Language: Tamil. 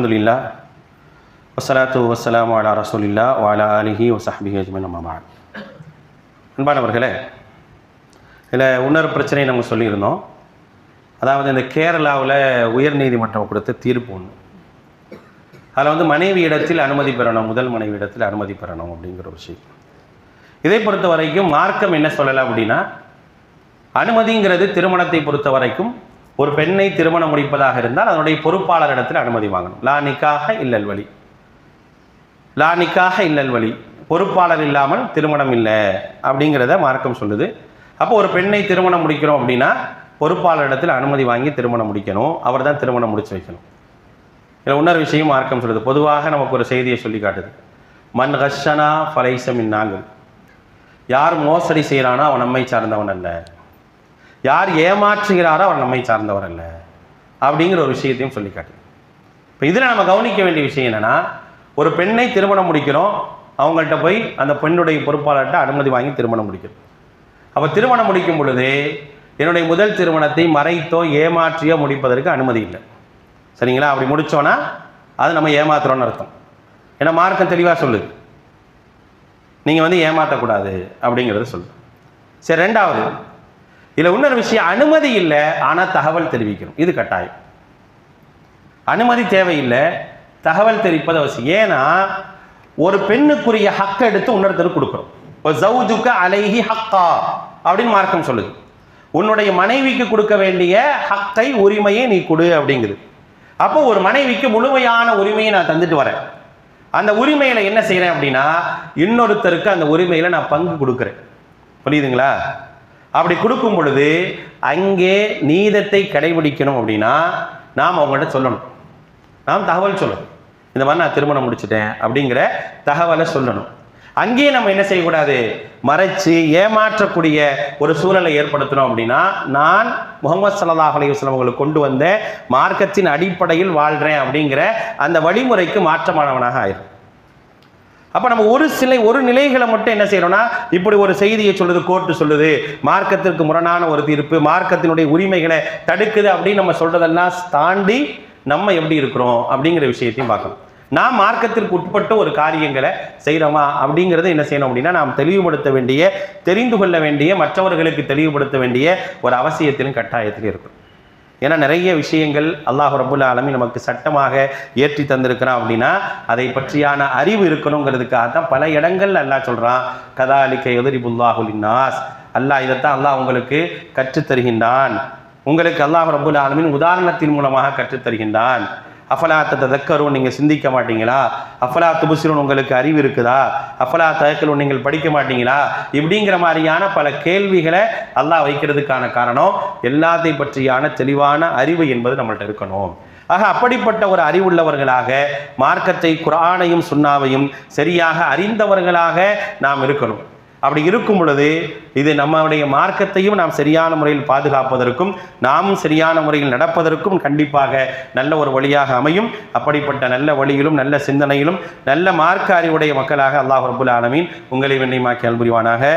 அலமதுல்லா வசலாத்து வசலாம் அலா ரசூலில்லா வாலா அலிஹி வசஹபி அஜ்மன் அம்மாபான் அன்பானவர்களே இதில் இன்னொரு பிரச்சனையை நம்ம சொல்லியிருந்தோம். அதாவது இந்த கேரளாவில் உயர்நீதிமன்றம் கொடுத்த தீர்ப்பு ஒன்று அதில் வந்து மனைவி இடத்தில் அனுமதி பெறணும் முதல் மனைவி இடத்தில் அனுமதி பெறணும் அப்படிங்கிற ஒரு விஷயம். இதை பொறுத்த வரைக்கும் மார்க்கம் என்ன சொல்லலாம் அப்படின்னா அனுமதிங்கிறது திருமணத்தை பொறுத்த வரைக்கும் ஒரு பெண்ணை திருமணம் முடிப்பதாக இருந்தால் அதனுடைய பொறுப்பாளரிடத்தில் அனுமதி வாங்கணும். லா நிக்காக இல்லல் வழி லா நிக்காக இல்லல் வழி பொறுப்பாளர் இல்லாமல் திருமணம் இல்லை அப்படிங்கிறத மார்க்கம் சொல்லுது. அப்போ ஒரு பெண்ணை திருமணம் முடிக்கிறோம் அப்படின்னா பொறுப்பாளரிடத்தில் அனுமதி வாங்கி திருமணம் முடிக்கணும். அவர் தான் திருமணம் முடிச்சு வைக்கணும். இதில் இன்னொரு விஷயம் மார்க்கம் சொல்லுது. பொதுவாக நமக்கு ஒரு செய்தியை சொல்லி காட்டுது. மண் ஹஷனா ஃபலைசமின் நாங்கள் யார் மோசடி செய்கிறானோ அவன் நம்மை சார்ந்தவன் அல்ல. யார் ஏமாற்றுகிறாரோ அவர் நம்மை சார்ந்தவர் அல்ல. அப்படிங்கிற ஒரு விஷயத்தையும் சொல்லி காட்டு இப்போ இதில் நம்ம கவனிக்க வேண்டிய விஷயம் என்னென்னா ஒரு பெண்ணை திருமணம் முடிக்கிறோம் அவங்கள்ட்ட போய் அந்த பெண்ணுடைய பொறுப்பாளர்கிட்ட அனுமதி வாங்கி திருமணம் முடிக்கிறோம். அப்போ திருமணம் முடிக்கும் பொழுது என்னுடைய முதல் திருமணத்தை மறைத்தோ ஏமாற்றியோ முடிப்பதற்கு அனுமதி இல்லை. சரிங்களா? அப்படி முடித்தோன்னா அது நம்ம ஏமாத்துறோம்னு அர்த்தம். ஏன்னா மார்க்கம் தெளிவாக சொல்லுது. நீங்கள் வந்து ஏமாற்றக்கூடாது அப்படிங்கிறது சொல்லுது. சரி ரெண்டாவது இதில் இன்னொரு விஷயம் அனுமதி இல்லை ஆனால் தகவல் தெரிவிக்கணும். இது கட்டாயம். அனுமதி தேவையில்லை தகவல் தெரிவிப்பது அவசியம். ஏன்னா ஒரு பெண்ணுக்குரிய ஹக்கை எடுத்து இன்னொருத்தருக்கு கொடுக்குறோம் இப்போ ஜவுஜுக்க அலைஹி ஹக்கா அப்படின்னு மார்க்கம் சொல்லுது. உன்னுடைய மனைவிக்கு கொடுக்க வேண்டிய ஹக்கை உரிமையை நீ கொடு அப்படிங்குது. அப்போ ஒரு மனைவிக்கு முழுமையான உரிமையை நான் தந்துட்டு வரேன். அந்த உரிமையில என்ன செய்கிறேன் அப்படின்னா இன்னொருத்தருக்கு அந்த உரிமையில நான் பங்கு கொடுக்குறேன். புரியுதுங்களா? அப்படி கொடுக்கும் பொழுது அங்கே நீதத்தை கடைபிடிக்கணும் அப்படின்னா நாம் அவங்கள்ட்ட சொல்லணும். நாம் தகவல் சொல்லணும். இந்த மாதிரி நான் திருமணம் முடிச்சிட்டேன் அப்படிங்கிற தகவலை சொல்லணும். அங்கேயே நம்ம என்ன செய்யக்கூடாது? மறைச்சு ஏமாற்றக்கூடிய ஒரு சூழலை ஏற்படுத்தணும் அப்படின்னா நான் முகமது சல்லாஹ் அலையுஸ்லாம் அவங்களுக்கு கொண்டு வந்த மார்க்கத்தின் அடிப்படையில் வாழ்கிறேன் அப்படிங்கிற அந்த வழிமுறைக்கு மாற்றமானவனாக ஆயிரும். அப்போ நம்ம ஒரு சிலை ஒரு நிலைகளை மட்டும் என்ன செய்யறோம்னா இப்படி ஒரு செய்தியை சொல்லுது கோர்ட்டு சொல்லுது. மார்க்கத்திற்கு முரணான ஒரு தீர்ப்பு மார்க்கத்தினுடைய உரிமைகளை தடுக்குது அப்படின்னு நம்ம சொல்றதெல்லாம் தாண்டி நம்ம எப்படி இருக்கிறோம் அப்படிங்கிற விஷயத்தையும் பார்க்கணும். நாம் மார்க்கத்திற்கு உட்பட்ட ஒரு காரியங்களை செய்கிறோமா அப்படிங்கிறத என்ன செய்யணும் அப்படின்னா நாம் தெளிவுபடுத்த வேண்டிய தெரிந்து கொள்ள வேண்டிய மற்றவர்களுக்கு தெளிவுபடுத்த வேண்டிய ஒரு அவசியத்திலும் கட்டாயத்திலும் இருக்கும் ஏன்னா நிறைய விஷயங்கள் அல்லாஹ் ரபுல் ஆலமி நமக்கு சட்டமாக ஏற்றி தந்திருக்கிறான் அப்படின்னா அதை பற்றியான அறிவு இருக்கணுங்கிறதுக்காக தான் பல இடங்கள் அல்லாஹ் சொல்கிறான் கதாலிக்க எதிரிபுல்லாஹுலின் நாஸ் அல்லாஹ் இதைத்தான் அல்லாஹ் உங்களுக்கு கற்றுத் தருகின்றான் உங்களுக்கு அல்லாஹ் ரபுல் ஆலமின் உதாரணத்தின் மூலமாக கற்றுத்தருகின்றான். அஃபலாத்த தக்கரும் நீங்கள் சிந்திக்க மாட்டீங்களா? அஃபலா துபுசிரும் உங்களுக்கு அறிவு இருக்குதா? அஃபலா தயக்கலும் நீங்கள் படிக்க மாட்டீங்களா? இப்படிங்கிற மாதிரியான பல கேள்விகளை அல்லாஹ் வைக்கிறதுக்கான காரணம் எல்லாத்தை பற்றியான தெளிவான அறிவு என்பது நம்மள்ட்ட இருக்கணும். ஆக அப்படிப்பட்ட ஒரு அறிவுள்ளவர்களாக மார்க்கத்தை குரானையும் சுண்ணாவையும் சரியாக அறிந்தவர்களாக நாம் இருக்கணும். அப்படி இருக்கும் பொழுது இது நம்முடைய மார்க்கத்தையும் நாம் சரியான முறையில் பாதுகாப்பதற்கும் நாமும் சரியான முறையில் நடப்பதற்கும் கண்டிப்பாக நல்ல ஒரு வழியாக அமையும். அப்படிப்பட்ட நல்ல வழியிலும் நல்ல சிந்தனையிலும் நல்ல மார்க்க அறிவுடைய மக்களாக அல்லாஹ் ரபுல் ஆலமீன் உங்களை வெண்ணைமாக்கி அல்புரிவானாக